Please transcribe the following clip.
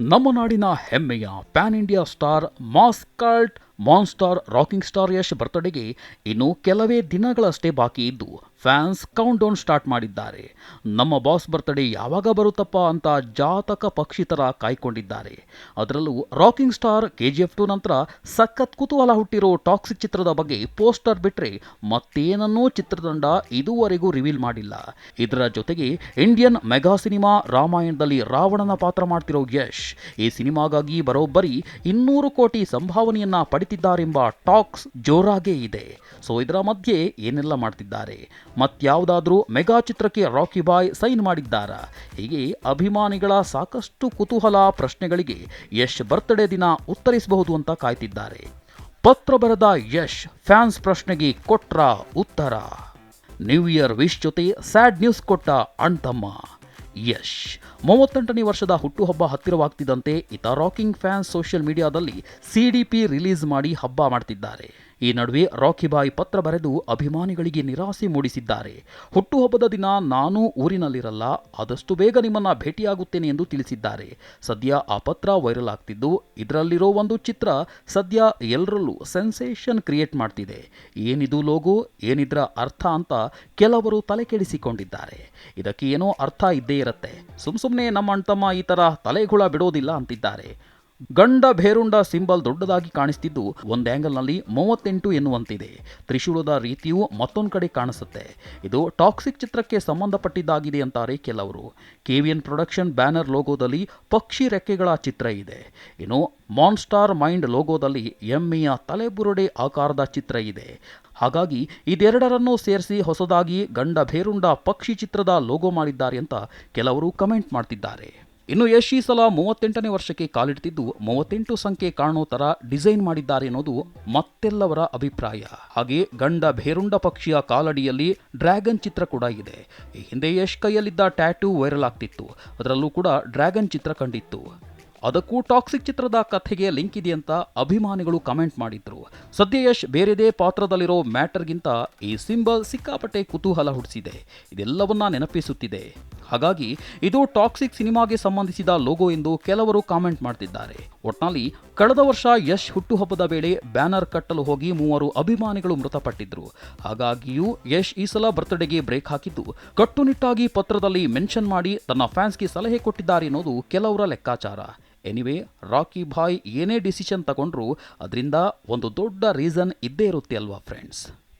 ನಮ್ಮ ನಾಡಿನ ಹೆಮ್ಮೆಯ pan India star mass cult monster rocking star Yash ಬರ್ತ್ಡೇಗೆ ಇನ್ನು ಕೆಲವೇ ದಿನಗಳಷ್ಟೇ ಬಾಕಿ ಇದ್ದು ಫ್ಯಾನ್ಸ್ ಕೌಂಟ್ ಡೌನ್ ಸ್ಟಾರ್ಟ್ ಮಾಡಿದ್ದಾರೆ. ನಮ್ಮ ಬಾಸ್ ಬರ್ತ್ಡೇ ಯಾವಾಗ ಬರುತ್ತಪ್ಪ ಅಂತ ಜಾತಕ ಪಕ್ಷಿ ಥರ ಕಾಯ್ಕೊಂಡಿದ್ದಾರೆ. ಅದರಲ್ಲೂ rocking star K G F two ನಂತರ ಸಖತ್ ಕುತೂಹಲ ಹುಟ್ಟಿರೋ ಟಾಕ್ಸಿಕ್ ಚಿತ್ರದ ಬಗ್ಗೆ ಪೋಸ್ಟರ್ ಬಿಟ್ಟರೆ ಮತ್ತೇನನ್ನೂ ಚಿತ್ರತಂಡ ಇದುವರೆಗೂ ರಿವೀಲ್ ಮಾಡಿಲ್ಲ. ಇದರ ಜೊತೆಗೆ ಇಂಡಿಯನ್ ಮೆಗಾ ಸಿನಿಮಾ ರಾಮಾಯಣದಲ್ಲಿ ರಾವಣನ ಪಾತ್ರ ಮಾಡ್ತಿರೋ ಯಶ್, ಈ ಸಿನಿಮಾಗಾಗಿ ಬರೋಬ್ಬರಿ ಇನ್ನೂರು ಕೋಟಿ ಸಂಭಾವನೆಯನ್ನ ಪಡಿತಿದ್ದಾರೆಂಬ ಟಾಕ್ಸ್ ಜೋರಾಗೇ ಇದೆ. ಸೊ ಇದರ ಮಧ್ಯೆ ಏನೆಲ್ಲ ಮಾಡ್ತಿದ್ದಾರೆ? ಮತ್ಯಾವುದಾದ್ರೂ ಮೆಗಾ ಚಿತ್ರಕ್ಕೆ ರಾಕಿ ಬಾಯ್ ಸೈನ್ ಮಾಡಿದ್ದಾರಾ? ಹೀಗೆ ಅಭಿಮಾನಿಗಳ ಸಾಕಷ್ಟು ಕುತೂಹಲ ಪ್ರಶ್ನೆಗಳಿಗೆ ಯಶ್ ಬರ್ತ್ಡೇ ದಿನ ಉತ್ತರಿಸಬಹುದು ಅಂತ ಕಾಯ್ತಿದ್ದಾರೆ. ಪತ್ರ ಬರೆದ ಯಶ್ ಫ್ಯಾನ್ಸ್ ಪ್ರಶ್ನೆಗೆ ಕೊಟ್ರ ಉತ್ತರ, ನ್ಯೂ ಇಯರ್ ವಿಶ್ ಜೊತೆ ಸ್ಯಾಡ್ ನ್ಯೂಸ್ ಕೊಟ್ಟ ಅಣ್ತಮ್ಮ ಯಶ್ ಮೂವತ್ತೆಂಟನೇ ವರ್ಷದ ಹುಟ್ಟುಹಬ್ಬ ಹತ್ತಿರವಾಗ್ತಿದ್ದಂತೆ ಇತ ರಾಕಿಂಗ್ ಫ್ಯಾನ್ಸ್ ಸೋಷಿಯಲ್ ಮೀಡಿಯಾದಲ್ಲಿ ಸಿಡಿಪಿ ರಿಲೀಸ್ ಮಾಡಿ ಹಬ್ಬ ಮಾಡ್ತಿದ್ದಾರೆ. ಈ ನಡುವೆ ರಾಖಿಬಾಯಿ ಬಾಯ್ ಪತ್ರ ಬರೆದು ಅಭಿಮಾನಿಗಳಿಗೆ ನಿರಾಸೆ ಮೂಡಿಸಿದ್ದಾರೆ. ಹುಟ್ಟುಹಬ್ಬದ ದಿನ ನಾನು ಊರಿನಲ್ಲಿರಲ್ಲ, ಆದಷ್ಟು ಬೇಗ ನಿಮ್ಮನ್ನ ಭೇಟಿಯಾಗುತ್ತೇನೆ ಎಂದು ತಿಳಿಸಿದ್ದಾರೆ. ಸದ್ಯ ಆ ಪತ್ರ ವೈರಲ್ ಆಗ್ತಿದ್ದು, ಇದರಲ್ಲಿರೋ ಒಂದು ಚಿತ್ರ ಸದ್ಯ ಎಲ್ಲರಲ್ಲೂ ಸೆನ್ಸೇಷನ್ ಕ್ರಿಯೇಟ್ ಮಾಡ್ತಿದೆ. ಏನಿದು ಲೋಗೋ, ಏನಿದ್ರ ಅರ್ಥ ಅಂತ ಕೆಲವರು ತಲೆ ಕೆಡಿಸಿಕೊಂಡಿದ್ದಾರೆ ಇದಕ್ಕೆ ಏನೋ ಅರ್ಥ ಇದ್ದೇ ಇರುತ್ತೆ. ಸುಮ್ ಸುಮ್ಮನೆ ನಮ್ಮ ಅಣ್ತಮ್ಮ ಈ ಥರ ತಲೆಗುಳ ಬಿಡೋದಿಲ್ಲ ಅಂತಿದ್ದಾರೆ. ಗಂಡ ಭೇರುಂಡ ಸಿಂಬಲ್ ದೊಡ್ಡದಾಗಿ ಕಾಣಿಸ್ತಿದ್ದು ಒಂದು ಆ್ಯಂಗಲ್ನಲ್ಲಿ ಮೂವತ್ತೆಂಟು ಎನ್ನುವಂತಿದೆ. ತ್ರಿಶೂಲದ ರೀತಿಯೂ ಮತ್ತೊಂದು ಕಡೆ ಕಾಣಿಸುತ್ತೆ. ಇದು ಟಾಕ್ಸಿಕ್ ಚಿತ್ರಕ್ಕೆ ಸಂಬಂಧಪಟ್ಟಿದ್ದಾಗಿದೆ ಅಂತಾರೆ ಕೆಲವರು. ಕೆವಿಎನ್ ಪ್ರೊಡಕ್ಷನ್ ಬ್ಯಾನರ್ ಲೋಗೋದಲ್ಲಿ ಪಕ್ಷಿ ರೆಕ್ಕೆಗಳ ಚಿತ್ರ ಇದೆ. ಇನ್ನು ಮಾನ್ಸ್ಟಾರ್ ಮೈಂಡ್ ಲೋಗೋದಲ್ಲಿ ಎಮ್ಮೆಯ ತಲೆಬುರುಡೆ ಆಕಾರದ ಚಿತ್ರ ಇದೆ. ಹಾಗಾಗಿ ಇದೆರಡರನ್ನೂ ಸೇರಿಸಿ ಹೊಸದಾಗಿ ಗಂಡ ಭೇರುಂಡ ಪಕ್ಷಿ ಚಿತ್ರದ ಲೋಗೋ ಮಾಡಿದ್ದಾರೆ ಅಂತ ಕೆಲವರು ಕಮೆಂಟ್ ಮಾಡ್ತಿದ್ದಾರೆ. ಇನ್ನು ಯಶ್ ಈ ಸಲ ಮೂವತ್ತೆಂಟನೇ ವರ್ಷಕ್ಕೆ ಕಾಲಿಡ್ತಿದ್ದು, ಮೂವತ್ತೆಂಟು ಸಂಖ್ಯೆ ಕಾಣೋ ತರ ಡಿಸೈನ್ ಮಾಡಿದ್ದಾರೆ ಅನ್ನೋದು ಮತ್ತೆಲ್ಲವರ ಅಭಿಪ್ರಾಯ. ಹಾಗೆ ಗಂಡ ಭೇರುಂಡ ಪಕ್ಷಿಯ ಕಾಲಡಿಯಲ್ಲಿ ಡ್ರ್ಯಾಗನ್ ಚಿತ್ರ ಕೂಡ ಇದೆ. ಈ ಹಿಂದೆ ಯಶ್ ಕೈಯಲ್ಲಿದ್ದ ಟ್ಯಾಟೂ ವೈರಲ್ ಆಗ್ತಿತ್ತು. ಅದರಲ್ಲೂ ಕೂಡ ಡ್ರ್ಯಾಗನ್ ಚಿತ್ರ ಕಂಡಿತ್ತು. ಅದಕ್ಕೂ ಟಾಕ್ಸಿಕ್ ಚಿತ್ರದ ಕಥೆಗೆ ಲಿಂಕ್ ಇದೆ ಅಂತ ಅಭಿಮಾನಿಗಳು ಕಮೆಂಟ್ ಮಾಡಿದ್ರು. ಸದ್ಯ ಯಶ್ ಬೇರೆದೇ ಪಾತ್ರದಲ್ಲಿರೋ ಮ್ಯಾಟರ್ಗಿಂತ ಈ ಸಿಂಬಲ್ ಸಿಕ್ಕಾಪಟ್ಟೆ ಕುತೂಹಲ ಹುಡಿಸಿದೆ ಇದೆಲ್ಲವನ್ನ ನೆನಪಿಸುತ್ತಿದೆ. ಹಾಗಾಗಿ ಇದು ಟಾಕ್ಸಿಕ್ ಸಿನಿಮಾಗೆ ಸಂಬಂಧಿಸಿದ ಲೋಗೋ ಎಂದು ಕೆಲವರು ಕಾಮೆಂಟ್ ಮಾಡ್ತಿದ್ದಾರೆ. ಒಟ್ನಲ್ಲಿ ಕಳೆದ ವರ್ಷ ಯಶ್ ಹುಟ್ಟುಹಬ್ಬದ ವೇಳೆ ಬ್ಯಾನರ್ ಕಟ್ಟಲು ಹೋಗಿ ಮೂವರು ಅಭಿಮಾನಿಗಳು ಮೃತಪಟ್ಟಿದ್ರು. ಹಾಗಾಗಿಯೂ ಯಶ್ ಈ ಸಲ ಬರ್ತ್ಡೇಗೆ ಬ್ರೇಕ್ ಹಾಕಿದ್ದು. ಕಟ್ಟುನಿಟ್ಟಾಗಿ ಪತ್ರದಲ್ಲಿ ಮೆನ್ಷನ್ ಮಾಡಿ ತನ್ನ ಫ್ಯಾನ್ಸ್ಗೆ ಸಲಹೆ ಕೊಟ್ಟಿದ್ದಾರೆ ಅನ್ನೋದು ಕೆಲವರ ಲೆಕ್ಕಾಚಾರ. ಎನಿವೆ ರಾಕಿ ಭಾಯ್ ಏನೇ ಡಿಸಿಷನ್ ತಗೊಂಡ್ರು, ಅದರಿಂದ ಒಂದು ದೊಡ್ಡ ರೀಸನ್ ಇದ್ದೇ ಇರುತ್ತೆ ಅಲ್ವಾ ಫ್ರೆಂಡ್ಸ್